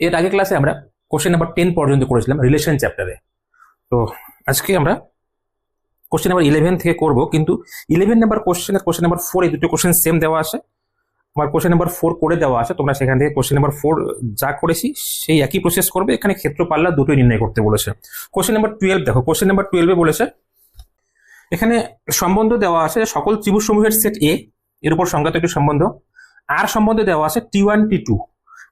এর আগে ক্লাসে আমরা কোশ্চেন নাম্বার টেন পর্যন্ত করেছিলাম রিলেশন চ্যাপ্টারে তো আজকে আমরা কোশ্চেন নাম্বার ইলেভেন থেকে করব, কিন্তু ইলেভেন নাম্বার কোশ্চেন আর কোশ্চেন নাম্বার ফোর এই দুটো কোশ্চেন সেম দেওয়া আছে। আমার কোশ্চেন নাম্বার ফোর করে দেওয়া আছে, তোমরা সেখান থেকে কোশ্চেন নাম্বার ফোর যা করেছি, সেই একই প্রসেস করবে। এখানে ক্ষেত্র পাল্লা দুটোই নির্ণয় করতে বলেছে। কোশ্চেন নাম্বার টুয়েলভ দেখো কোশ্চেন নাম্বার টুয়েলভে বলেছে, এখানে সম্বন্ধ দেওয়া আছে, সকল ত্রিভুজ সমূহের সেট এ এর উপর সংজ্ঞাত একটি সম্বন্ধ। আর সম্বন্ধ দেওয়া আছে টি ওয়ান টি টু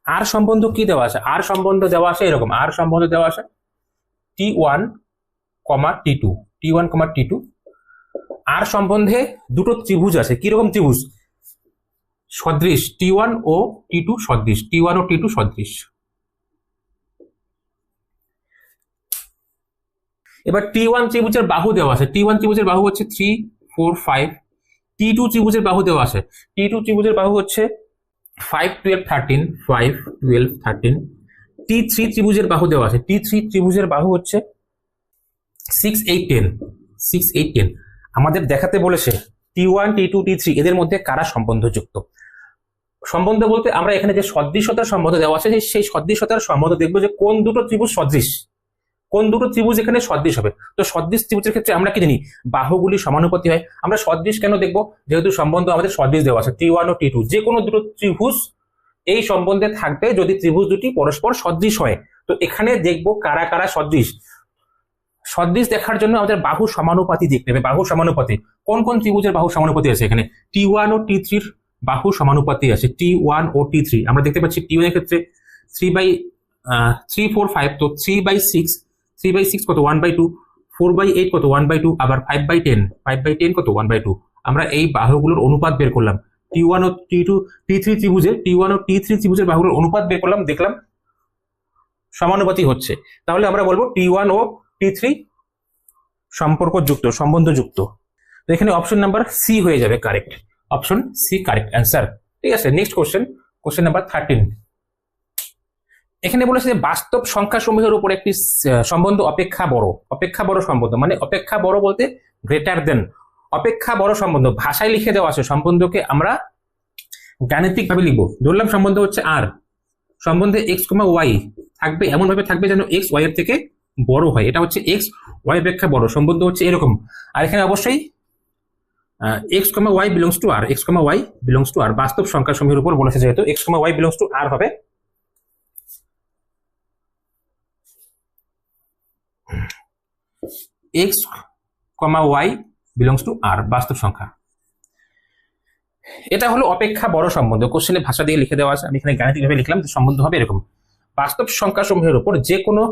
আর সম্বন্ধ কি দেওয়া আছে? আর সম্বন্ধ দেওয়া আছে এরকম। আর সম্বন্ধ দেওয়া আছে T one comma T two T one comma T two আর সম্বন্ধে দুটো ত্রিভুজ আছে। কীরকম ত্রিভুজ? সদৃশ। টি ওয়ান ও টি টু সদৃশ। টি ওয়ান ও টি টু সদৃশ। এবার টি ওয়ান ত্রিভুজের বাহু দেওয়া আছে। টি ওয়ান ত্রিভুজের বাহু হচ্ছে three four five T two ত্রিভুজের বাহু দেওয়া আছে। টি টু ত্রিভুজের বাহু হচ্ছে five twelve thirteen five twelve thirteen T three ত্রিভুজের বাহু দেওয়া আছে। টি থ্রি ত্রিভুজের বাহু হচ্ছে six eight ten six eight ten আমাদের দেখাতে বলেছে T one T two T three এদের মধ্যে কারা সম্বন্ধযুক্ত? সম্বন্ধ বলতে আমরা এখানে যে সদৃশতার সম্বন্ধ দেওয়া আছে, সেই সদৃশতার সম্বন্ধ দেখব যে কোন দুটো ত্রিভুজ সদৃশ। কোন দুটো ত্রিভুজ এখানে সদৃশ হবে? তো সদৃশ ত্রিভুজের ক্ষেত্রে আমরা কি জানি? বাহুগুলি সমানুপাতি হয়। আমরা সদৃশ কেন দেখব? যেহেতু সম্বন্ধ আমাদের সদৃশ দেওয়া আছে। টি ওয়ান ও টি টু যে কোনো দুটো ত্রিভুজ এই সম্বন্ধে থাকবে যদি ত্রিভুজ দুটি পরস্পর সদৃশ হয়। তো এখানে দেখব কারা কারা সদৃশ। সদৃশ দেখার জন্য আমাদের বাহু সমানুপাতি দেখতে হবে। বাহু সমানুপাতি। কোন কোন ত্রিভুজের বাহু সমানুপাতি আছে এখানে? টি ওয়ান ও টি থ্রির বাহু সমানুপাতি আছে। টি ওয়ান ও টি থ্রি আমরা দেখতে পাচ্ছি টি ওয়ানের ক্ষেত্রে three by three four five তো three by six three by six কত one by two four by eight কত ওয়ান বাই টু আবার five by ten five by ten কত ওয়ান বাই টু আমরা এই বাহুগুলোর অনুপাত বের করলাম। টি ওয়ান ও টি টু টি থ্রি ত্রিভুজের টি ওয়ান ও টি থ্রি ত্রিভুজের বাহুগুলোর অনুপাত বের করলাম, দেখলাম সমানুপাতি হচ্ছে। তাহলে আমরা বলব টি ওয়ান ও টি থ্রি সম্পর্কযুক্ত, সম্বন্ধযুক্ত। তো এখানে অপশন নাম্বার সি হয়ে যাবে correct option C correct answer ঠিক আছে next question question number thirteen এখানে বলেছে যে বাস্তব সংখ্যা সমূহের উপর একটি সম্বন্ধ অপেক্ষা বড়। অপেক্ষা বড় সম্বন্ধ মানে অপেক্ষা বড় বলতে গ্রেটার দেন অপেক্ষা বড় সম্বন্ধ, ভাষায় লিখে দেওয়া আছে, সম্বন্ধকে আমরা গাণিতিক ভাবে লিখব। ধরলাম সম্বন্ধ হচ্ছে আর সম্বন্ধে এক্স কমা ওয়াই থাকবে এমন ভাবে থাকবে যেন এক্স ওয়াই এর থেকে বড় হয়। এটা হচ্ছে এক্স ওয়াই অপেক্ষা বড়, সম্বন্ধ হচ্ছে এরকম। আর এখানে অবশ্যই x comma y belongs to R x comma y belongs to R বাস্তব সংখ্যা সমূহের উপর বলেছে যেহেতু x comma y belongs to R হবে। X comma y belongs to R বাস্তব সংখ্যা। এটা হলো অপেক্ষা বড় সম্বন্ধ। কোশ্চেনে ভাষা দিয়ে লিখে দেওয়া আছে। আমি এখানে গাণিতিকভাবে লিখলাম সম্বন্ধ হবে এরকম। বাস্তব সংখ্যা সমূহের উপর যে কোনো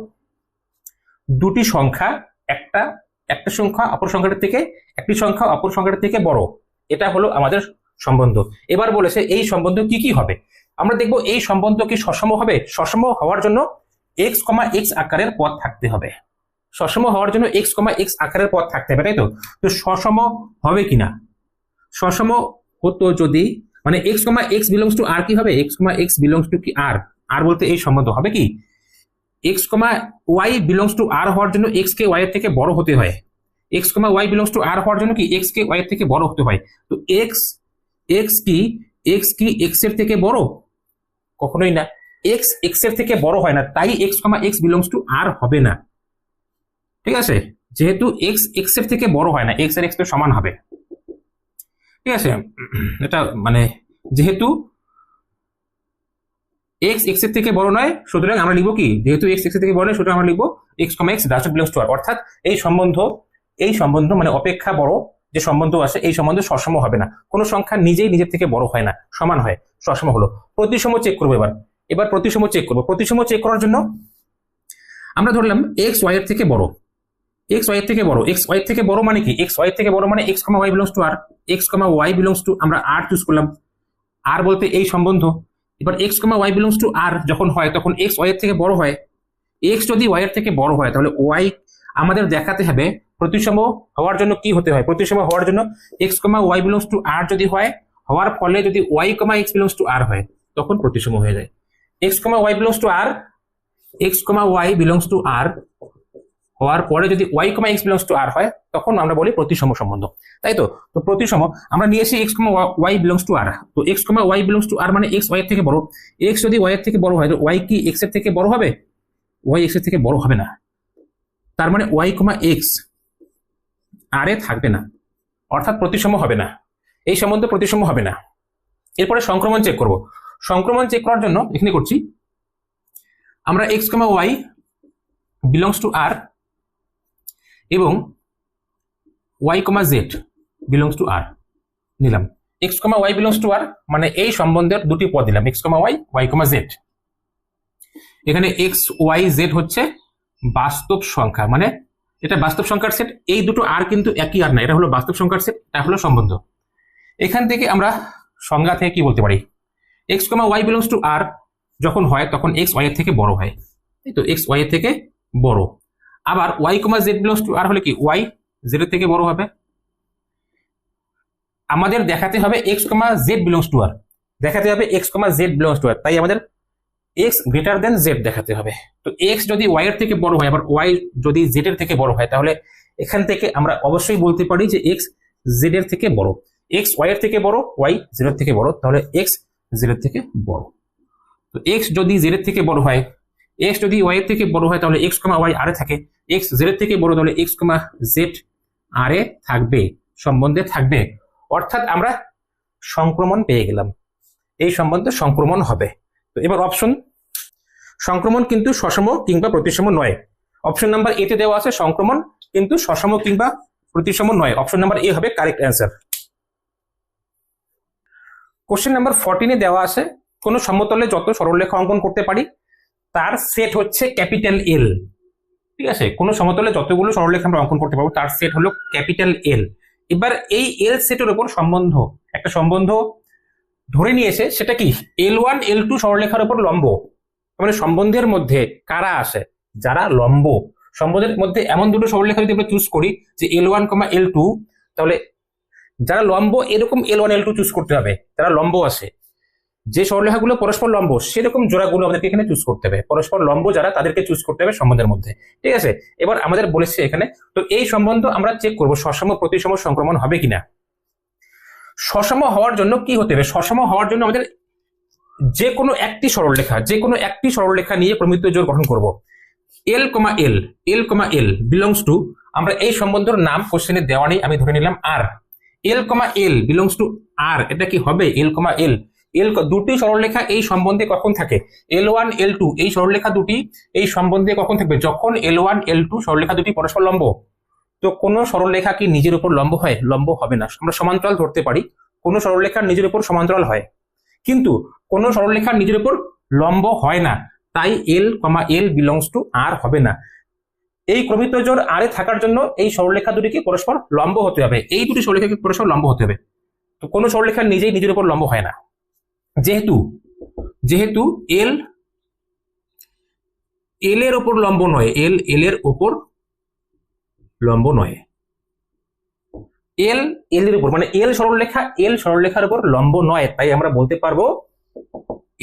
দুটি সংখ্যা, একটা একটা সংখ্যা অপর সংখ্যাটার থেকে, একটি সংখ্যা অপর সংখ্যাটার থেকে বড়। এটা হলো আমাদের সম্বন্ধ। এবার বলেছে, এই সম্বন্ধ কি কি হবে? আমরা দেখব, এই সম্বন্ধ কি সসম হবে? সসম হওয়ার জন্য এক্স কমা এক্স আকারের পদ থাকতে হবে। সসম হওয়ার জন্য এক্স কমা এক্স আকারের পথ থাকতে হবে, তাই তো? তো সসম হবে কিনা? সসম হতো যদি মানে x comma x belongs to R কি হবে? X comma x belongs to কি আর আর বলতে এই সম্বন্ধ হবে কি? X comma y belongs to R হওয়ার জন্য এক্স কে ওয়াই এর থেকে বড় হতে হয়। X comma y belongs to R হওয়ার জন্য কি এক্স কে ওয়াই এর থেকে বড় হতে হয়? তো এক্স এক্স কি এক্স কি এক্সের থেকে বড়? কখনোই না। এক্স এক্সের থেকে বড় হয় না, তাই x comma x belongs to R হবে না। ঠিক আছে? যেহেতু এক্স এক্সের থেকে বড় হয় না এক্স আর এক্স সমান হবে। ঠিক আছে? এটা মানে যেহেতু এক্স এক্সের থেকে বড় নয়, সুতরাং আমরা লিখব কি? যেহেতু এক্স এক্সের থেকে বড় নয়, সুতরাং আমরা লিখব x comma x does belongs to R অর্থাৎ এই সম্বন্ধ এই সম্বন্ধ মানে অপেক্ষা বড়, যে সম্বন্ধ আছে, এই সম্বন্ধ সসম হবে না। কোনো সংখ্যা নিজেই নিজের থেকে বড় হয় না, সমান হয়, সসম হলো। প্রতিসম চেক করব এবার। এবার প্রতিসম চেক করব। প্রতিসম চেক করার জন্য আমরা ধরলাম এক্স ওয়াই এর থেকে বড়। এক্স ওয়াই থেকে বড় এক্স ওয়াই থেকে বড় মানে কি? এক্স ওয়াই থেকে বড় মানে x comma y belongs to R x comma y belongs to আমরা আর চুজ করলাম। আর বলতে এই সম্বন্ধ। এবার x comma y belongs to R যখন হয়, তখন এক্স ওয়াই থেকে বড় হয়। এক্স যদি ওয়াই এর থেকে বড় হয়, তাহলে ওয়াই আমাদের দেখাতে হবে প্রতিসম হওয়ার জন্য কি হতে হয়। প্রতিসম হওয়ার জন্য x comma y belongs to R যদি হয়, হওয়ার ফলে যদি y comma x belongs to R হয়, তখন প্রতিসম হয়ে যায়। X comma y belongs to R x comma y belongs to R হওয়ার পরে যদি y comma x belongs to R হয়, তখন আমরা বলি প্রতিসম সম্বন্ধ। তাই তো? তো প্রতিসম, আমরা নিয়ে এসে x comma y belongs to R তো x comma y belongs to R মানে এক্স ওয়াই এর থেকে বড়। এক্স যদি ওয়াই এর থেকে বড় হয়, তো ওয়াই কি এক্সের থেকে বড় হবে? ওয়াই এক্সের থেকে বড় হবে না। তার মানে ওয়াই কমা এক্স আর এ থাকবে না। অর্থাৎ প্রতিসম হবে না। এই সম্বন্ধে প্রতিসম হবে না। এরপরে সংক্রমণ চেক করব। সংক্রমণ চেক করার জন্য এখানে করছি, আমরা x comma y belongs to R এবং y comma z belongs to R নিলাম। X comma y belongs to R মানে এই সম্বন্ধের দুটি পদ দিলাম x comma y y comma z এখানে এক্স ওয়াই জেড হচ্ছে বাস্তব সংখ্যা মানে এটা বাস্তব সংখ্যার সেট এই দুটো আর কিন্তু একই আর না, এটা হলো বাস্তব সংখ্যার সেট এটা হলো সম্বন্ধ। এখান থেকে আমরা সংজ্ঞা থেকে কি বলতে পারি? X comma y belongs to R যখন হয় তখন এক্স ওয়াই এর থেকে বড় হয়। এই তো এক্স ওয়াই এর থেকে বড়। আবার y comma z belongs to R হলে কি? ওয়াই জেড থেকে বড় হবে। আমাদের দেখাতে হবে x comma z belongs to R দেখাতে হবে x comma z belongs to R তাই আমাদের এক্স গ্রেটার দেন জেড দেখাতে হবে। তো এক্স যদি ওয়াই এর থেকে বড় হয়, আবার ওয়াই যদি জেড এর থেকে বড় হয়, তাহলে এখান থেকে আমরা অবশ্যই বলতে পারি যে এক্স জেড এর থেকে বড়। এক্স ওয়াই এর থেকে বড় ওয়াই জেড এর থেকে বড়। তাহলে এক্স জেড এর থেকে বড়। তো এক্স যদি জেড এর থেকে বড় হয় এক্স যদি ওয়াই এর থেকে বড় হয়, তাহলে এক্স কমা ওয়াই আরে থাকে। এক্স জেড থেকে বড় তাহলে এক্স কমা জেড আরে থাকবে, সম্বন্ধে থাকবে। অর্থাৎ আমরা সংক্রমণ পেয়ে গেলাম। এই সম্বন্ধে সংক্রমণ হবে। তো এবার অপশন সংক্রমণ কিন্তু সসম কিংবা প্রতিসম নয়। অপশন নাম্বার এতে দেওয়া আছে, সংক্রমণ কিন্তু সসম কিংবা প্রতিসম নয়। অপশন নাম্বার এ হবে কারেক্ট অ্যান্সার কোশ্চেন নাম্বার ফোরটিনে দেওয়া আছে, কোন সমতলে যত সরলরেখা অঙ্কন করতে পারি, তার সেট হচ্ছে ক্যাপিটাল এল ঠিক আছে? কোন সমতলে যতগুলো সরলরেখা আমরা অঙ্কন করতে পারব, তার সেট হলো ক্যাপিটাল এল এবার এই এল সেটের উপর সম্বন্ধ, একটা সম্বন্ধ ধরে নিয়েছে, সেটা কি? এল ওয়ান এল টু সরলরেখার উপর লম্ব। মানে সম্বন্ধের মধ্যে কারা আসে যারা লম্ব। সম্বন্ধের মধ্যে এমন দুটো সরলরেখা যদি আমরা চুজ করি, যে এল ওয়ান কমা এল টু তাহলে যারা লম্ব, এরকম L one L two choose করতে হবে। যারা লম্ব আছে। যে সরলরেখাগুলো পরস্পর লম্ব, সেরকম জোড়াগুলো আমাদেরকে এখানে চুজ করতে হবে। পরস্পর লম্ব যারা, তাদেরকে চুজ করতে হবে সম্বন্ধের মধ্যে। ঠিক আছে? এবার আমাদের বলেছে এখানে, তো এই সম্বন্ধ আমরা চেক করব, সসম প্রতিসম সংক্রমণ হবে কিনা। সসম হওয়ার জন্য কি হতে হবে? সসম হওয়ার জন্য আমাদের যে কোনো একটি সরলরেখা, যে কোনো একটি সরলরেখা নিয়ে প্রমিত জোর গঠন করব। এল comma L L comma L belongs to আমরা এই সম্বন্ধের নাম কোশ্চেনে দেওয়া নেই, আমি ধরে নিলাম আর এল comma L belongs to R এটা কি হবে? এল কমা এল এল দুটি সরলরেখা এই সম্বন্ধে কখন থাকে? এল ওয়ান এল টু এই সরলরেখা দুটি এই সম্বন্ধে কখন থাকবে? যখন এল ওয়ান এল টু সরলরেখা দুটি পরস্পর লম্ব। তো কোন সরলরেখা কি নিজের উপর লম্ব হয়? লম্ব হবে না। আমরা সমান্তরাল ধরতে পারি। কোন সরলরেখা নিজের উপর সমান্তরাল হয়। কিন্তু কোন সরলরেখা নিজের উপর লম্ব হয় না। তাই এল comma L belongs to R হবে না। এই ক্রমিত জোর আরে থাকার জন্য এই সরলরেখা দুটিকে পরস্পর লম্ব হতে হবে। এই দুটি সরলরেখাকে পরস্পর লম্ব হতে হবে। তো কোনো সরলরেখা নিজেই নিজের উপর লম্ব হয় না। যেহেতু যেহেতু এল এল এর ওপর লম্ব নয় এল এল এর ওপর লম্ব নয়। এল এল এর উপর মানে এল সরলরেখা এল সরলরেখার উপর লম্ব নয়, তাই আমরা বলতে পারব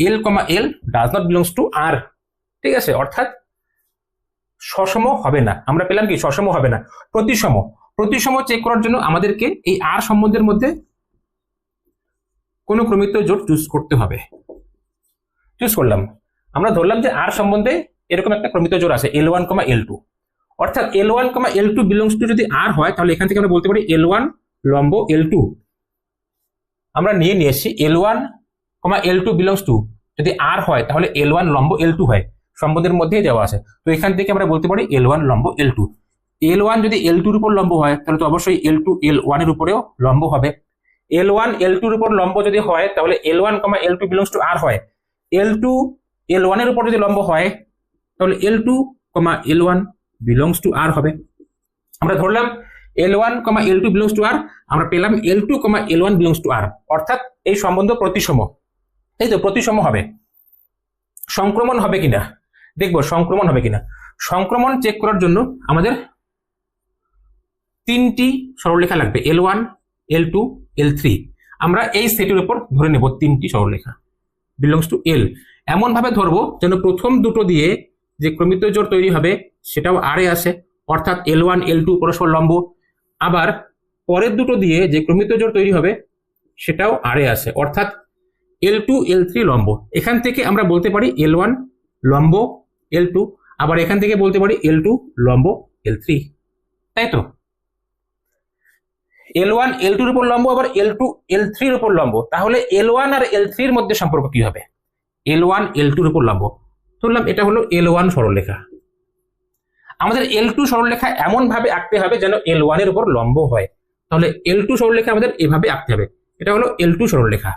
L comma L does not belongs to R ঠিক আছে? অর্থাৎ সসম হবে না। আমরা পেলাম কি? সসম হবে না। প্রতিসম প্রতিসম চেক করার জন্য আমাদেরকে এই আর সম্বন্ধের মধ্যে কোনো ক্রমিত জোট চুজ করতে হবে। চুজ করলাম। আমরা ধরলাম যে আর সম্বন্ধে এরকম একটা ক্রমিত জোর আছে এল ওয়ান কমা এল টু অর্থাৎ L one comma L two belongs to যদি আর হয়, তাহলে এখান থেকে আমরা বলতে পারি এল ওয়ান লম্ব এল টু আমরা নিয়ে নিয়ে L one comma L two belongs to যদি আর হয়, তাহলে এল ওয়ান লম্ব এল টু হয়। সম্বন্ধের মধ্যেই দেওয়া আছে। তো এখান থেকে আমরা বলতে পারি এল ওয়ান লম্ব এল টু এল ওয়ান যদি এল টুর উপর লম্ব হয়, তাহলে তো অবশ্যই এল টু এল ওয়ানের উপরেও লম্ব হবে। এল ওয়ান এল টুর উপর লম্ব যদি হয়, তাহলে L one comma L two belongs to R হয়। এল টু এল ওয়ানের উপর যদি লম্ব হয়, তাহলে L two comma L one belongs to R হবে। আমরা ধরলাম L one comma L two belongs to R আমরা পেলাম L two comma L one belongs to R অর্থাৎ এই সম্বন্ধ প্রতিসম। এই তো প্রতিসম হবে। সংক্রমণ হবে কিনা? দেখব সংক্রমণ হবে কিনা। সংক্রমণ চেক করার জন্য আমাদের তিনটি সরলরেখা লাগবে। L one L two L three আমরা এই সেটের উপর ধরে নেব তিনটি সরলরেখা। বিলংস টু এল এমন ভাবে ধরবো যেন প্রথম দুটো দিয়ে যে ক্রমিত জোর তৈরি হবে, সেটাও আরে আসে। অর্থাৎ এল ওয়ান এল টু পরস্পর লম্ব। আবার পরের দুটো দিয়ে যে ক্রমিত জোড় তৈরি হবে, সেটাও আরে আছে অর্থাৎ এল টু এল থ্রি লম্ব। এখান থেকে আমরা বলতে পারি এল ওয়ান লম্ব এল টু আবার এখান থেকে বলতে পারি এল টু লম্ব এল থ্রি তাই তো? এল ওয়ান এল টুর উপর লম্ব, আবার এল টু এল থ্রির উপর লম্ব। তাহলে এল ওয়ান আর এল থ্রির মধ্যে সম্পর্ক কি হবে? এল ওয়ান এল টুর উপর লম্ব। ধরলাম এটা হলো এল ওয়ান সরলরেখা। আমাদের এল টু সরলরেখা এমন ভাবে আঁকতে হবে যেন এল ওয়ানের উপর লম্ব হয়। তাহলে এল টু সরলরেখা আমাদের এভাবে আঁকতে হবে। এটা হলো এল টু সরলরেখা।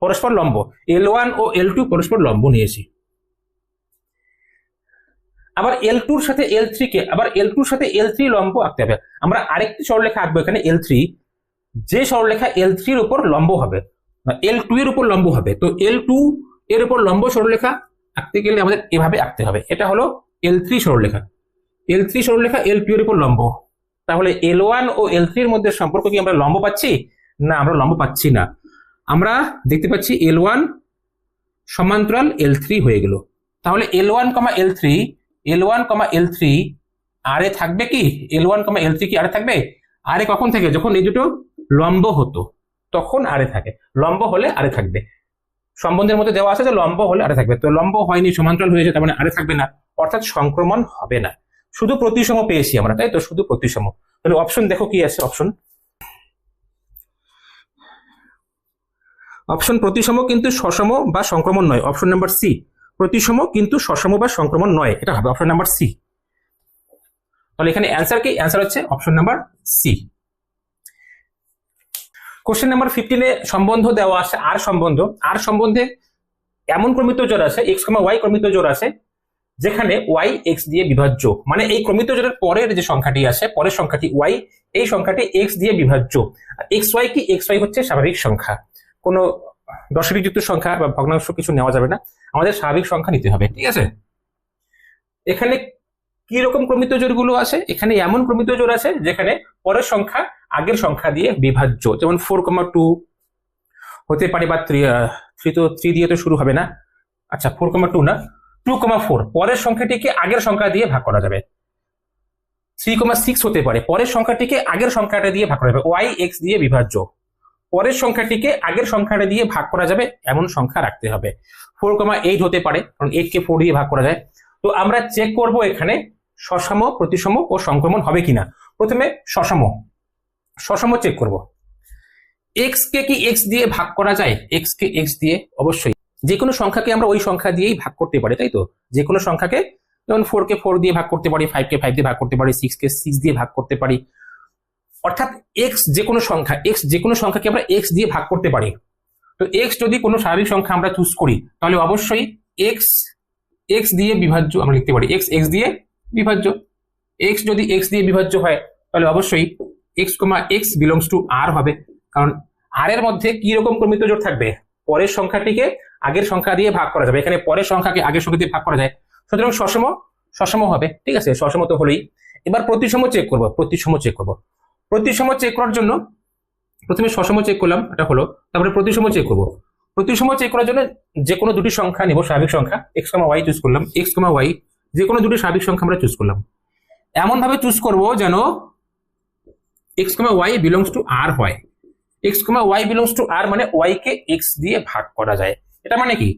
পরস্পর লম্ব। এল ওয়ান ও এল টু পরস্পর লম্ব নিয়েছি। আবার এল টুর সাথে এল কে, আবার এল টুর সাথে এল থ্রি লম্ব আঁকতে হবে। আমরা আরেকটি সরলরেখা আঁকবো এখানে এল থ্রি যে সরলরেখা এল থ্রির উপর লম্ব হবে এল টু এর উপর লম্ব হবে, তো এল টু এর উপর লম্ব সরলরেখা আঁকতে গেলে আমাদের এভাবে আঁকতে হবে। এটা হলো এল থ্রি সরলরেখা। এল থ্রি সরলরেখা এল টু এর উপর লম্ব। তাহলে এল ওয়ান ও এল থ্রির মধ্যে সম্পর্ক কি আমরা লম্ব পাচ্ছি? না, আমরা লম্ব পাচ্ছি না। আমরা দেখতে পাচ্ছি এল ওয়ান সমান্তরাল এল থ্রি হয়ে গেল। তাহলে L one comma L three L one comma L three আরে থাকবে কি? এল ওয়ান কমা এল থ্রি কি আরে থাকবে? আরে কখন থেকে? যখন এই দুটো লম্ব হতো, তখন আরে থাকে। লম্ব হলে আরে থাকবে। সম্বন্ধের মধ্যে দেওয়া আছে যে লম্ব হলে আরে থাকবে। তো লম্ব হয়নি, সমান্তরাল হয়েছে তার মানে আরে থাকবে না। অর্থাৎ সংক্রমণ হবে না। শুধু প্রতিসম পেয়েছি আমরা, তাই তো? শুধু প্রতিসম। তাহলে অপশন দেখো কি আছে অপশন অপশন প্রতিসম কিন্তু সসম বা সংক্রমণ নয়। অপশন নাম্বার সি প্রতিসম কিন্তু সসম বা সংক্রমণ নয়, এটা হবে অপশন নাম্বার সি তাহলে এখানে অ্যান্সার কি? অ্যান্সার হচ্ছে option number C question number ফিফটিনে সম্বন্ধ দেওয়া আছে আর সম্বন্ধ। আর সম্বন্ধে এমন ক্রমিত জোর আছে এক্স কমা ওয়াই ক্রমিত জোর আছে, যেখানে ওয়াই এক্স দিয়ে বিভাজ্য। মানে এই ক্রমিত জোরের পরের যে সংখ্যাটি আছে, পরের সংখ্যাটি ওয়াই এই সংখ্যাটি এক্স দিয়ে বিভাজ্য। এক্স ওয়াই কি? এক্স ওয়াই হচ্ছে স্বাভাবিক সংখ্যা। কোনো দশমিক যুক্ত সংখ্যা বা ভগ্নাংশ কিছু নেওয়া যাবে না। আমাদের স্বাভাবিক সংখ্যা নিতে হবে, ঠিক আছে? এখানে কি রকম ক্রমিত জোরগুলো আছে? এখানে এমন ক্রমিত জোর আছে যেখানে পরের সংখ্যা আগের সংখ্যা দিয়ে বিভাজ্য। যেমন ফোর কমা টু হতে পারে বা থ্রি তো থ্রি দিয়ে তো শুরু হবে না। আচ্ছা ফোর কমা টু না? টু কমা ফোর পরের সংখ্যাটিকে আগের সংখ্যা দিয়ে ভাগ করা যাবে। থ্রি কমা সিক্স হতে পারে, পরের সংখ্যাটিকে আগের সংখ্যাটা দিয়ে ভাগ করা যাবে। ওয়াই এক্স দিয়ে বিভাজ্য। পরের সংখ্যাটিকে আগের সংখ্যাটা দিয়ে ভাগ করা যাবে, এমন সংখ্যা রাখতে হবে। ফোর কমা এইট হতে পারে, কারণ এইট কে ফোর দিয়ে ভাগ করা যায়। তো আমরা চেক করব এখানে সসম, প্রতিসম ও সংক্রমণ হবে কিনা। প্রথমে সসম। সসম চেক করব। এক্স কে কি এক্স দিয়ে ভাগ করা যায়? এক্স কে এক্স দিয়ে, অবশ্যই। যে কোনো সংখ্যাকে আমরা ওই সংখ্যা দিয়েই ভাগ করতে পারি, তাই তো? যে কোনো সংখ্যাকে, যেমন ফোর কে ফোর দিয়ে ভাগ করতে পারি ফাইভ কে ফাইভ দিয়ে ভাগ করতে পারি সিক্স কে সিক্স দিয়ে ভাগ করতে পারি অর্থাৎ এক্স যে কোনো সংখ্যা এক্স যে কোনো সংখ্যাকে আমরা এক্স দিয়ে ভাগ করতে পারি। তো এক্স যদি কোনো স্বাভাবিক সংখ্যা আমরা চুজ করি, তাহলে অবশ্যই এক্স এক্স দিয়ে বিভাজ্য আমরা লিখতে পারি। এক্স এক্স দিয়ে বিভাজ্য। এক্স যদি এক্স দিয়ে বিভাজ্য হয়, তাহলে অবশ্যই x comma x belongs to R হবে। কারণ আর এর মধ্যে কি রকম ক্রমিত জোর থাকবে? পরের সংখ্যাটিকে আগের সংখ্যা দিয়ে ভাগ করা যাবে। এখানে পরের সংখ্যাকে আগের সংখ্যা দিয়ে ভাগ করা যায়। সুতরাং সসম সসম হবে। ঠিক আছে? সসম তো হলেই। এবার প্রতিসম চেক করব, প্রতিসম চেক করব। প্রতিসম চেক করার জন্য প্রথমে সসম চেক করলাম, এটা হলো। তারপরে প্রতিসম চেক করব। প্রতিসম চেক করার জন্য যে কোনো দুটি সংখ্যা নিব, স্বাভাবিক সংখ্যা এক্স কমা ওয়াই চুজ করলাম। এক্স কমা ওয়াই যে কোনো দুটি স্বাভাবিক সংখ্যা আমরা চুজ করলাম। এমন ভাবে চুজ করব যেন x comma y belongs to R হয়। X comma y belongs to R মানে ওয়াই কে এক্স দিয়ে ভাগ করা যায়। এটা মানে কি?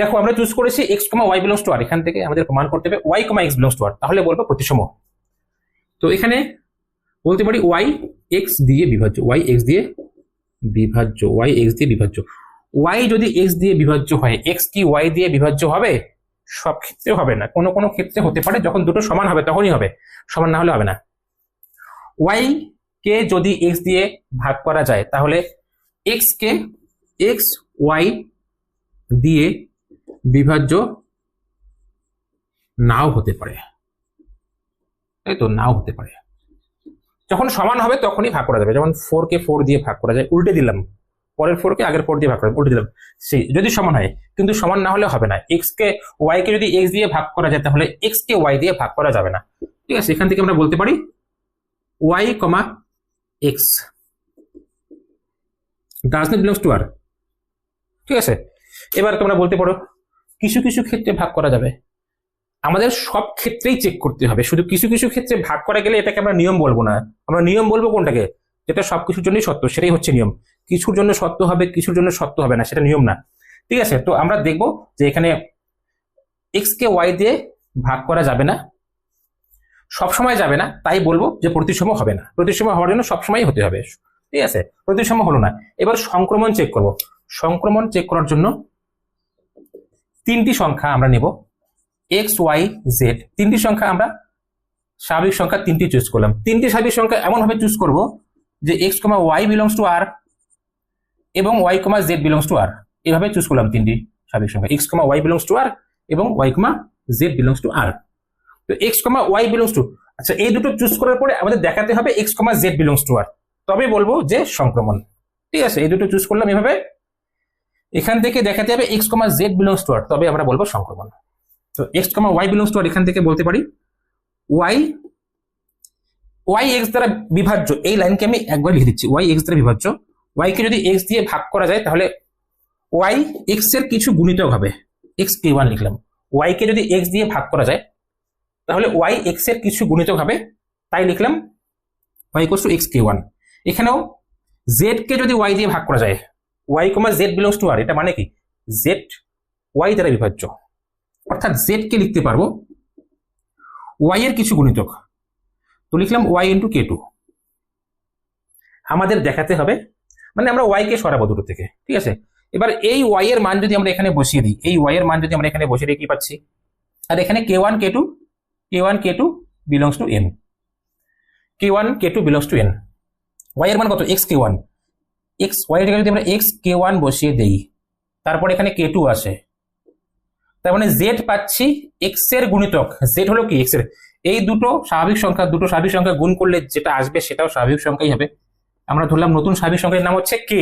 দেখো, আমরা চুজ করেছি x comma y belongs to R এখান থেকে আমাদের প্রমাণ করতে হবে y comma x belongs to R তাহলে বলব প্রতিসম। তো এখানে বলতে পারি ওয়াই এক্স দিয়ে বিভাজ্য ওয়াই এক্স দিয়ে বিভাজ্য ওয়াই এক্স দিয়ে বিভাজ্য। ওয়াই যদি এক্স দিয়ে বিভাজ্য হয় এক্স কি ওয়াই দিয়ে বিভাজ্য হবে? সব ক্ষেত্রে হবে না। কোনো কোনো ক্ষেত্রে হতে পারে, যখন দুটো সমান হবে তখনই হবে। সমান না হলে হবে না। ওয়াই কে যদি এক্স দিয়ে ভাগ করা যায়, তাহলে এক্স কে এক্স ওয়াই দিয়ে বিভাজ্য নাও হতে পারে। তাই তো? নাও হতে পারে। যখন সমান হবে তখনই ভাগ করা যাবে। যেমন ফোর কে ফোর দিয়ে ভাগ করা যায়, উল্টে দিলাম। পরের ফোর কে আগের ফোর দিয়ে ভাগ করা উল্টে দিলাম। সেই, যদি সমান হয়, কিন্তু সমান না হলে হবে না। এক্স কে ওয়াই কে যদি এক্স দিয়ে ভাগ করা যায়, তাহলে এক্স কে ওয়াই দিয়ে ভাগ করা যাবে না। ঠিক আছে, এখান থেকে আমরা বলতে পারি y comma x does not belongs to R ঠিক আছে? এবার তোমরা বলতে পারো, কিছু কিছু ক্ষেত্রে ভাগ করা যাবে। আমাদের সব ক্ষেত্রেই চেক করতে হবে। শুধু কিছু কিছু ক্ষেত্রে ভাগ করা গেলে এটাকে আমরা নিয়ম বলব না। আমরা নিয়ম বলব কোনটাকে? যেটা সবকিছুর জন্যই সত্য, সেটাই হচ্ছে নিয়ম। কিছুর জন্য সত্য হবে, কিছুর জন্য সত্য হবে না, সেটা নিয়ম না। ঠিক আছে? তো আমরা দেখব যে এখানে এক্স কে ওয়াই দিয়ে ভাগ করা যাবে না। সবসময় যাবে না, তাই বলব যে প্রতিসম হবে না। প্রতিসম হওয়ার জন্য সবসময় হতে হবে। ঠিক আছে? প্রতিসম হলো না। এবার সংক্রমণ চেক করব। সংক্রমণ চেক করার জন্য তিনটি সংখ্যা আমরা নেব। এক্স ওয়াই জেড তিনটি সংখ্যা আমরা স্বাভাবিক সংখ্যা তিনটি চুজ করলাম। তিনটি স্বাভাবিক সংখ্যা এমনভাবে চুজ করব যে x comma y belongs to R এবং y comma z belongs to R এভাবে চুজ করলাম তিনটি স্বাভাবিক সংখ্যা। X comma y belongs to R এবং y comma z belongs to R তো x comma y belongs to আচ্ছা এই দুটো চুজ করার পরে আমাদের দেখাতে হবে x comma z belongs to R তবে বলব যে সংক্রমণ। ঠিক আছে, এই দুটো চুজ করলাম এভাবে। এখান থেকে দেখাতে হবে x comma z belongs to R তবে আমরা বলব সংক্রমণ। তো x comma y belongs to R এখান থেকে বলতে পারি ওয়াই ওয়াই এক্স দ্বারা বিভাজ্য, এই লাইনকে আমি একবার লিখে দিচ্ছি ওয়াই এক্স দ্বারা বিভাজ্য ওয়াই কে যদি এক্স দিয়ে ভাগ করা যায় তাহলে ওয়াই এক্সের কিছু গুণিতক হবে এক্স কে ওয়ান লিখলাম ওয়াই কে যদি এক্স দিয়ে ভাগ করা যায় তাহলে ওয়াই এক্সের কিছু গুণিতক হবে, তাই লিখলাম y equals to x k one এখানেও জেড কে যদি ওয়াই দিয়ে ভাগ করা যায় y comma z belongs to R এটা মানে কি? জেড ওয়াই দ্বারা বিভাজ্য। অর্থাৎ জেড কে লিখতে পারব ওয়াই এর কিছু গুণিতক। তো লিখলাম ওয়াই ইন্টু কে টু আমাদের দেখাতে হবে মানে আমরা ওয়াই কে সরাবো দুটো থেকে, ঠিক আছে? এবার এই ওয়াই এর মান যদি আমরা এখানে বসিয়ে দিই, এই ওয়াই এর মান যদি আমরা এখানে বসিয়ে দিই পাচ্ছি? আর এখানে k one k two k one k two belongs to N k one k two belongs to N y এর মান কত? X k one x y এর যদি আমরা এক্স কে ওয়ান বসিয়ে দেই, তারপর এখানে কে টু আসে। তার মানে জেড পাচ্ছি এক্সের গুণিতক। জেড হলো কি? এক্সের। এই দুটো স্বাভাবিক সংখ্যা, দুটো স্বাভাবিক সংখ্যা গুণ করলে যেটা আসবে সেটাও স্বাভাবিক সংখ্যাই হবে। আমরা ধরলাম নতুন স্বাভাবিক সংখ্যার নাম হচ্ছে কে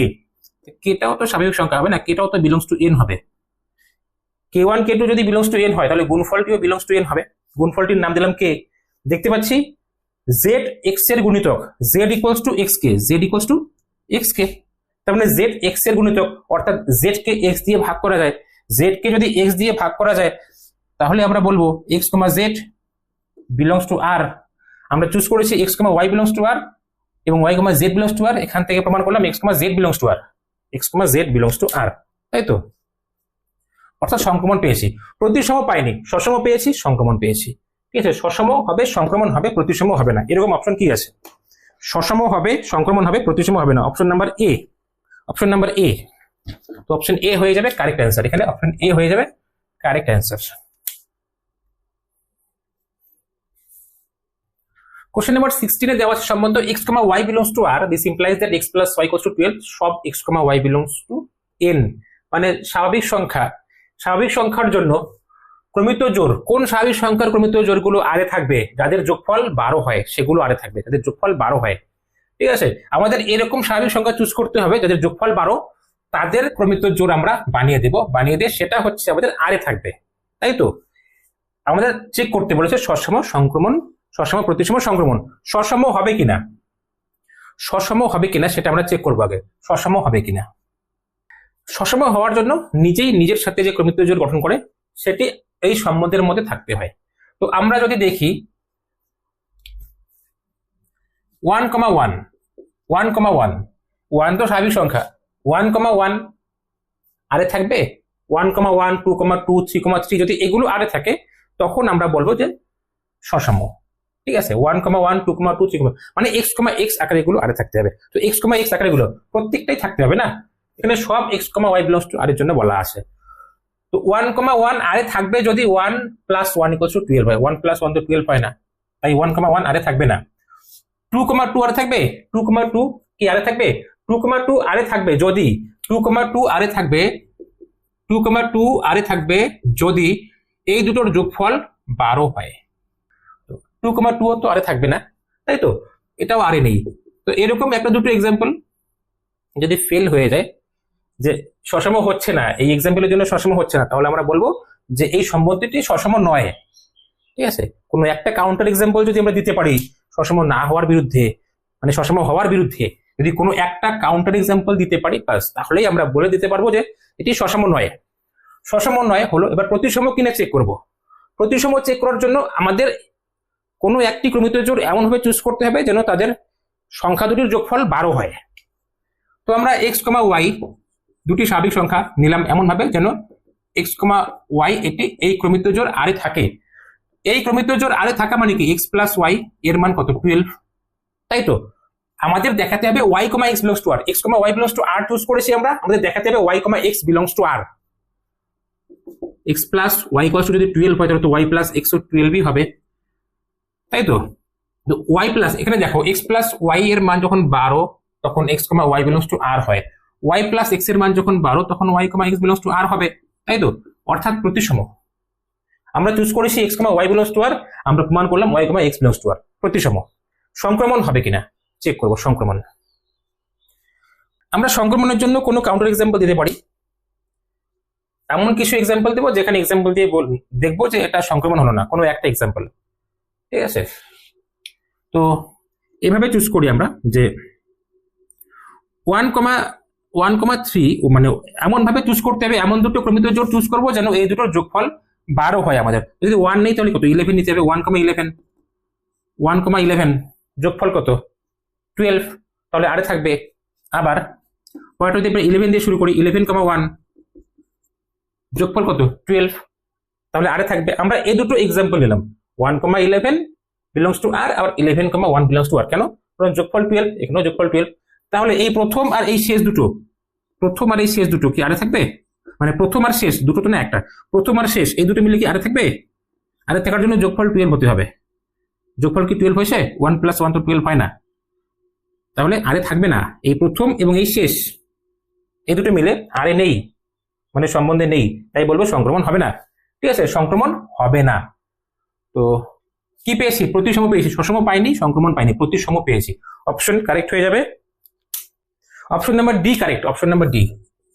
কেটাও তো স্বাভাবিক সংখ্যা হবে না? কেটাও তো বিলংস টু এন হবে। কে ওয়ান কে টু যদি বিলংস টু এন হয়, তাহলে গুণফলটিও বিলংস টু এন হবে। গুণফলটির নাম দিলাম কে দেখতে পাচ্ছি জেড এক্সের গুণিতক। Z equals to x k z equals to x k তার মানে জেড এক্সের গুণিতক, অর্থাৎ জেড কে এক্স দিয়ে ভাগ করা যায়। জেড কে যদি এক্স দিয়ে ভাগ করা যায়, তাহলে আমরা বলব x comma z belongs to R আমরা চুজ করেছি x comma y belongs to R এবং y comma z belongs to R এখান থেকে প্রমাণ করলাম x comma z belongs to R x comma z belongs to R তাই তো? অর্থাৎ সংক্রমণ পেয়েছি। প্রতিসম পাইনি। সসম পেয়েছি, সংক্রমণ পেয়েছি। ঠিক আছে? সসম হবে, সংক্রমণ হবে, প্রতিসম হবে না। এরকম অপশন কি আছে? সসম হবে, সংক্রমণ হবে, প্রতিসম হবে না। Option number A option number A তো অপশন এ হয়ে যাবে কারেক্ট অ্যান্সার এখানে অপশন এ হয়ে যাবে কারেক্ট অ্যান্সার কোশ্চেন নাম্বার সিক্সটিনে দেওয়া আছে সম্বন্ধ x comma y belongs to R this implies that x plus y equals to twelve সব x comma y belongs to N মানে স্বাভাবিক সংখ্যা। স্বাভাবিক সংখ্যার জন্য ক্রমিত জোর। কোন স্বাভাবিক সংখ্যার ক্রমিত জোরগুলো আরে থাকবে? যাদের যোগফল বারো হয়, সেগুলো আরে থাকবে। যাদের যোগফল বারো হয়। ঠিক আছে? আমাদের এরকম স্বাভাবিক সংখ্যা চুজ করতে হবে। যাদের যোগফল বারো তাদের ক্রমিত জোর আমরা বানিয়ে দেব। বানিয়ে দিয়ে সেটা হচ্ছে আমাদের আরে থাকবে। তাই তো? আমাদের চেক করতে বলেছে সসম সংক্রমণ, সসম প্রতিসম সংক্রমণ। সসম হবে কিনা? সসম হবে কিনা সেটা আমরা চেক করব আগে। সসম হবে কিনা? সসম হওয়ার জন্য নিজেই নিজের সাথে যে ক্রমিত জোর গঠন করে, সেটি এই সম্বন্ধের মধ্যে থাকতে হয়। তো আমরা যদি দেখি one comma one one comma one one তো স্বাভাবিক সংখ্যা। ওয়ান কমা ওয়ান আরে থাকবে? One comma one two comma two three comma three যদি এগুলো আরে থাকে, তখন আমরা বলব যে সসাম্য ঠিক আছে? One comma one two comma two three comma মানে এক্স কমা এক্স আকারে এগুলো আরে থাকতে হবে। তো এক্স কমা এক্স আকারে এগুলো প্রত্যেকটাই থাকতে হবে না? এখানে সব x comma y belongs to আরের জন্য বলা আছে। তো ওয়ান কমা ওয়ান আরে থাকবে যদি one plus one equal to twelve হয়। ওয়ান প্লাস ওয়ান তো টুয়েলভ হয় না। তাই ওয়ান কমা ওয়ান আরে থাকবে না। টু কমা টু আরে থাকবে? টু কমা টু কি আরে থাকবে? টু কমা টু আরে থাকবে যদি টু কমা টু আরে থাকবে টু কমা টু আরে থাকবে যদি এই দুটোর যোগফল বারো হয়। টু কমা টু তো আরে থাকবে না, তাই তো? এটাও আরে নেই। তো এরকম একটা দুটো এক্সাম্পল যদি ফেল হয়ে যায়, যে সসম হচ্ছে না, এই এক্সাম্পলের জন্য সসম হচ্ছে না, তাহলে আমরা বলব যে এই সম্পত্তিটি সসম নয়। ঠিক আছে? কোনো একটা কাউন্টার এক্সাম্পল যদি আমরা দিতে পারি সসম না হওয়ার বিরুদ্ধে মানে সসম হওয়ার বিরুদ্ধে যদি কোনো একটা কাউন্টার এক্সাম্পল দিতে পারি বাস তাহলেই আমরা বলে দিতে পারব যে এটি সসম নয় সসম নয় হলো, এবার প্রতিসম কিনা চেক করব। প্রতিসম চেক করার জন্য আমাদের কোনো একটি ক্রমিত জোড় এমনভাবে চুজ করতে হবে যেন তাদের সংখ্যা দুটির যোগফল বারো হয়। তো আমরা এক্স কমা ওয়াই দুটি স্বাভাবিক সংখ্যা নিলাম এমনভাবে যেন এক্স কমা ওয়াই এটি এই ক্রমিত জোড় আরে থাকে। এই ক্রমিত জোর আরে থাকা মানে কি? এক্স প্লাস ওয়াই এর মান কত? টুয়েলভ তাই তো? আমাদের দেখাতে হবে y comma x belongs to R x comma y belongs to R choose করেছি আমরা, আমাদের দেখাতে হবে y comma x belongs to R x plus y কস যদি টুয়েলভ হয়, তাহলে তো ওয়াই প্লাস এক্স টুয়েলভই হবে। তাই তো? ওয়াই প্লাস এখানে দেখো এক্স প্লাস ওয়াই এর মান যখন বারো, তখন x comma y belongs to R হয়। ওয়াই প্লাস এক্সের মান যখন বারো, তখন y comma x belongs to R হবে। তাই তো? অর্থাৎ প্রতিসম। আমরা চুজ করেছি x comma y belongs to R আমরা প্রমাণ করলাম y comma x belongs to R প্রতিসম। সংক্রমণ হবে কিনা? চেক করব সংক্রমণ। আমরা সংক্রমণের জন্য কোনো কাউন্টার এক্সাম্পল দিতে পারি। এমন কিছু এক্সাম্পল দেবো, যেখানে এক্সাম্পল দিয়ে দেখব যে এটা সংক্রমণ হলো না, কোনো একটা এক্সাম্পল ঠিক আছে? তো এভাবে চুজ করি আমরা যে one comma one comma three মানে এমন ভাবে চুজ করতে হবে, এমন দুটো ক্রমিত জোড় চুজ করব যেন এই দুটোর যোগফল বারো হয় আমাদের। যদি ওয়ান নেই তাহলে কত? ইলেভেন নিতে হবে one comma eleven one comma eleven যোগফল কত? টুয়েলভ তাহলে আরে থাকবে। আবার পরেরটা যদি আমরা ইলেভেন দিয়ে শুরু করি ইলেভেন কমা ওয়ান যোগফল কত? টুয়েলভ তাহলে আরে থাকবে। আমরা এই দুটো এক্সাম্পল নিলাম। One comma eleven belongs to R আবার eleven comma one belongs to R কেন? কারণ যোগফল টুয়েলভ এখানেও যোগফল টুয়েলভ তাহলে এই প্রথম আর এই শেষ দুটো, প্রথম আর এই শেষ দুটো কি আরে থাকবে? মানে প্রথম আর শেষ দুটো তো না একটা। প্রথম আর শেষ, এই দুটো মিলে কি আরে থাকবে? আরে থাকার জন্য যোগফল টুয়েলভ হতে হবে। যোগফল কি টুয়েলভ হয়েছে? ওয়ান প্লাস ওয়ান তো টুয়েলভ হয় না। তাহলে আরে থাকবে না। এই প্রথম এবং এই শেষ, এই দুটো মিলে আরে নেই মানে সম্বন্ধে নেই। তাই বলব সংক্রমণ হবে না। ঠিক আছে, সংক্রমণ হবে না। তো কি পেয়েছি? প্রতিসম পেয়েছি। সসম পাইনি, সংক্রমণ পাইনি। প্রতিসম পেয়েছি। অপশন কারেক্ট হয়ে যাবে। Option number D correct option number D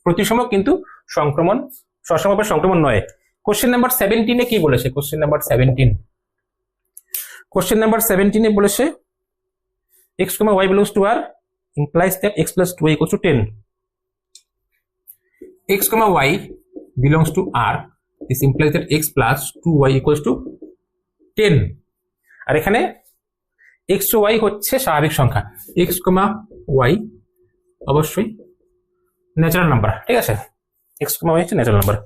প্রতিসম কিন্তু সংক্রমণ, সসম বা সংক্রমণ নয়। কোশ্চেন নাম্বার সেভেন্টিনে কি বলেছে? Question number seventeen question number সেভেন্টিনে বলেছে x comma y belongs to r implies that x plus 2y equals to 10 x comma y belongs to r this implies that x plus 2y equals to 10 আর এখানে x ও y হচ্ছে স্বাভাবিক সংখ্যা x comma y অবশ্যই natural number ঠিক আছে x comma y হচ্ছে natural number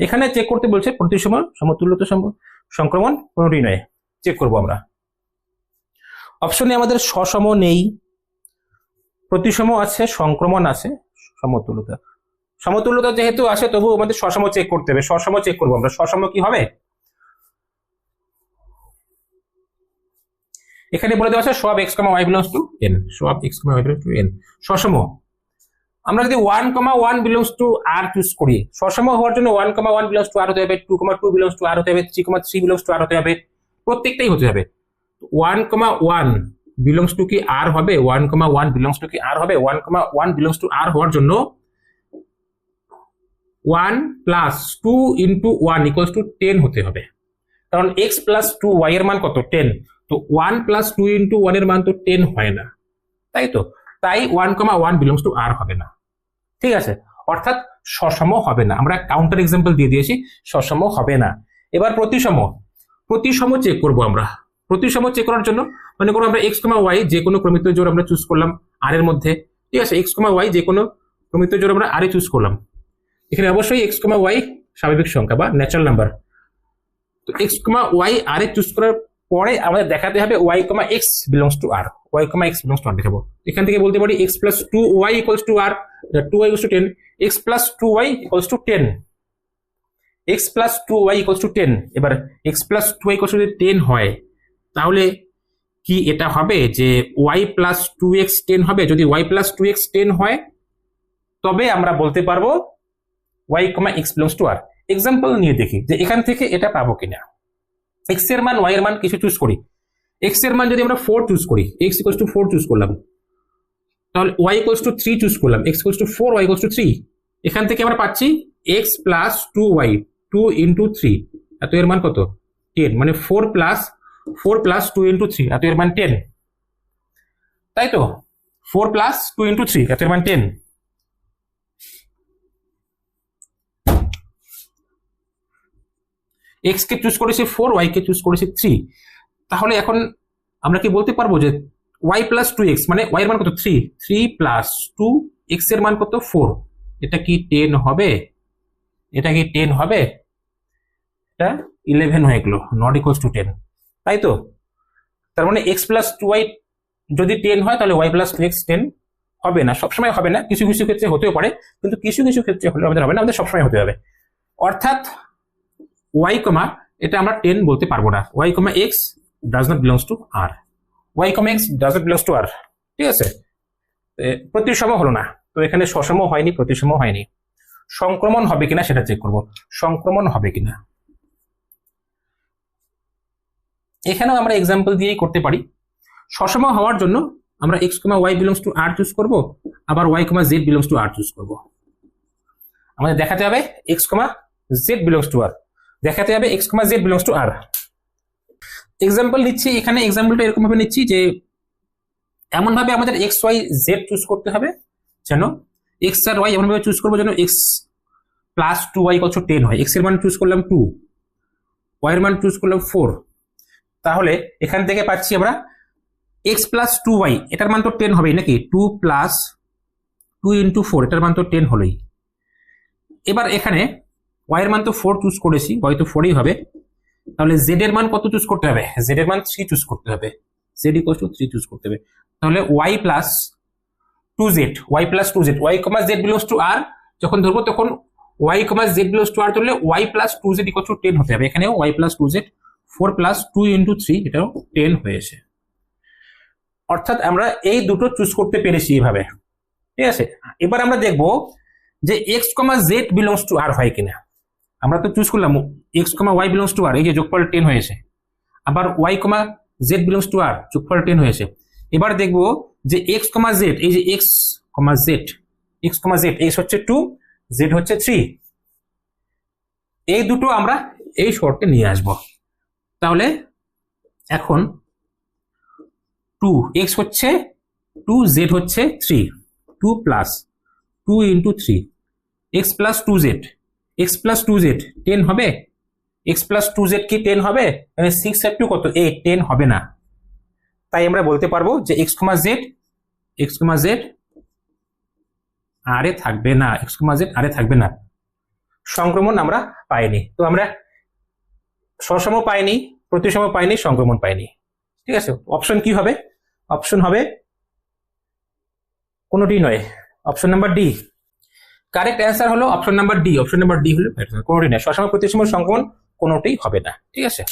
এখানে check করতে বলছে প্রতিসম সমতুল্যতা সম- সংক্রমণ কোনোটি নয় চেক করব আমরা অপশনে আমাদের সসম নেই। প্রতিসম আছে, সংক্রমণ আছে, সমতুল্যতা। সমতুল্যতা যেহেতু আছে, তবু আমাদের সসম চেক করতে হবে। সসম চেক করব আমরা। সসম কি হবে? এখানে বলে দেওয়া আছে সব x comma y belongs to N সব x comma y belongs to N সসম। আমরা যদি one comma one belongs to R choose করি, সসম হওয়ার জন্য one comma one belongs to R হতে হবে two comma two belongs to R হতে হবে three comma three belongs to R হতে হবে। প্রত্যেকটাই হতে হবে। One comma one belongs to কি আর হবে? One comma one belongs to কি আর হবে? One comma one belongs to R হওয়ার জন্য one plus two into one equals to ten হতে হবে। কারণ এক্স প্লাস টু ওয়াই এর মান কত? টেন তো ওয়ান প্লাস টু ইন্টু ওয়ানের মান তো টেন হয় না। তাই তো? তাই one comma one belongs to R হবে না। ঠিক আছে? অর্থাৎ সসম হবে না। আমরা কাউন্টার এক্সাম্পল দিয়ে দিয়েছি, সসম হবে না। এবার প্রতিসম। প্রতিসম চেক করব আমরা। প্রতিসম চেক করার জন্য মনে করো আমরা এক্স কমা ওয়াই যে কোনো ক্রমিত জোড় আমরা চুজ করলাম আর এর মধ্যে, ঠিক আছে? এক্স কমা ওয়াই যে কোনো ক্রমিত জোড় আমরা আরে চুজ করলাম। এখানে অবশ্যই এক্স কমা ওয়াই স্বাভাবিক সংখ্যা বা ন্যাচারাল নাম্বার তো এক্স কমা ওয়াই আর এ চুজ করার পরে আমাদের দেখাতে হবে y comma x belongs to R y comma x belongs to R দেখাবো। এখান থেকে বলতে পারি x plus two y equals to R two y to ten x plus two y equals to ten x plus two y equals to ten এবার x plus two y equals to ten হয়। তাহলে কি এটা হবে যে y plus two x ten হবে? যদি y plus two x ten হয়, তবে আমরা বলতে পারব y comma x belongs to R example নিয়ে দেখি যে এখান থেকে এটা পাবো কিনা। এক্সের মান ওয়াই এর মান কিছু চুজ করি। এক্সের মান যদি আমরা ফোর চুজ করি x equals to four choose করলাম, তাহলে y equals to three choose করলাম x equals to four y equals to three এখান থেকে আমরা পাচ্ছি x plus two y two into three এত এর মান কত? টেন মানে four plus four plus two into three, এত এর মান টেন। তাই তো? Four plus two into three, এত এর মান টেন। এক্স কে চুজ করেছি ফোর ওয়াই কে চুজ করেছি থ্রি। তাহলে এখন আমরা কি বলতে পারব যে ওয়াই প্লাস টু এক্স মানে ওয়াই এর মান কত? থ্রি। থ্রি প্লাস টু এক্সের মান কত? ফোর। এটা কি টেন হবে? এটা কি টেন হবে? এটা ইলেভেন হয়ে গেলো নট ইকোয়ালস টু টেন তাই তো তার মানে এক্স প্লাস টু ওয়াই যদি টেন হয়, তাহলে ওয়াই প্লাস এক্স টেন হবে না। সবসময় হবে না, কিছু কিছু ক্ষেত্রে হতেও পারে, কিন্তু কিছু কিছু ক্ষেত্রে হলে আমাদের হবে না, আমাদের সবসময় হতে হবে। অর্থাৎ ওয়াই কমা এটা আমরা টেন বলতে পারব না। Y comma x does not belongs to R y comma x does not belongs to R ঠিক আছে? প্রতিসম হলো না। তো এখানে সসম হয়নি, প্রতিসম হয়নি। সংক্রমণ হবে কিনা সেটা চেক করব। সংক্রমণ হবে কিনা? এখানেও আমরা এক্সাম্পল দিয়েই করতে পারি। সসম হওয়ার জন্য আমরা x comma y belongs to R choose করব, আবার y comma z belongs to R choose করব। আমাদের দেখাতে হবে x comma z belongs to R দেখাতে হবে x comma z belongs to R example নিচ্ছি, এখানে এক্সাম্পলটা এরকম ভাবে নিচ্ছি যে এমন ভাবে আমাদের এক্স ওয়াই জেড চুজ করতে হবে, যেন এক্স আর ওয়াই এমন ভাবে চুজ করব যেন এক্স প্লাস টু ওয়াই কত টেন হয়। এক্সের মান চুজ করলাম টু ওয়াই এর মান চুজ করলাম ফোর তাহলে এখান থেকে পাচ্ছি আমরা এক্স প্লাস টু ওয়াই এটার মান তো টেন হবেই নাকি? Two plus two into four এটার মান তো টেন হলোই। এবার এখানে ওয়াই এর মান তো ফোর চুজ করেছি ওয়াই তো ফোরই হবে। তাহলে জেড এর মান কত চুজ করতে হবে? জেড এর মান থ্রি চুজ করতে হবে। Z equals to three choose করতে হবে। তাহলে Y plus two Z Y plus two Z Y commas Z belongs to আর যখন ধরবো তখন Y commas Z belongs to R ধরলে y plus two z equals to ten হতে হবে। এখানেও y plus two z four plus two into three, এটাও ten হয়েছে। অর্থাৎ আমরা এই দুটো চুজ করতে পেরেছি এইভাবে। ঠিক আছে? এবার আমরা দেখব যে x comma z belongs to R হয় কিনা। আমরা তো চুজ করলাম x comma y belongs to R এই যে যোগফল টেন হয়েছে। আবার y comma z belongs to R যোগফল টেন হয়েছে। এবার দেখব যে এক্স কমা জেড এই যে x comma z x comma z x হচ্ছে টু জেড হচ্ছে থ্রি এই দুটো আমরা এই শর্তে নিয়ে আসব। তাহলে এখন টু এক্স হচ্ছে টু জেড হচ্ছে three two plus two into three x plus two z x plus two z ten হবে? এক্স প্লাস টু জেড কি টেন হবে? মানে সিক্স আর টু কত? এইট টেন হবে না। তাই আমরা বলতে পারব যে x comma z x comma z R থাকবে না এক্স কমা জেড আরে থাকবে না। সংক্রমণ আমরা পাইনি। তো আমরা সসম পাইনি। প্রতিসম পায়নি সংক্রমণ পায়নি ঠিক আছে? অপশন কি হবে? অপশন হবে কোনোটি নয়। Option number D correct answer হলো option number D option number D হলো কোনোটি নয় সসম প্রতিসম সংক্রমণ কোনোটাই হবে না। ঠিক আছে?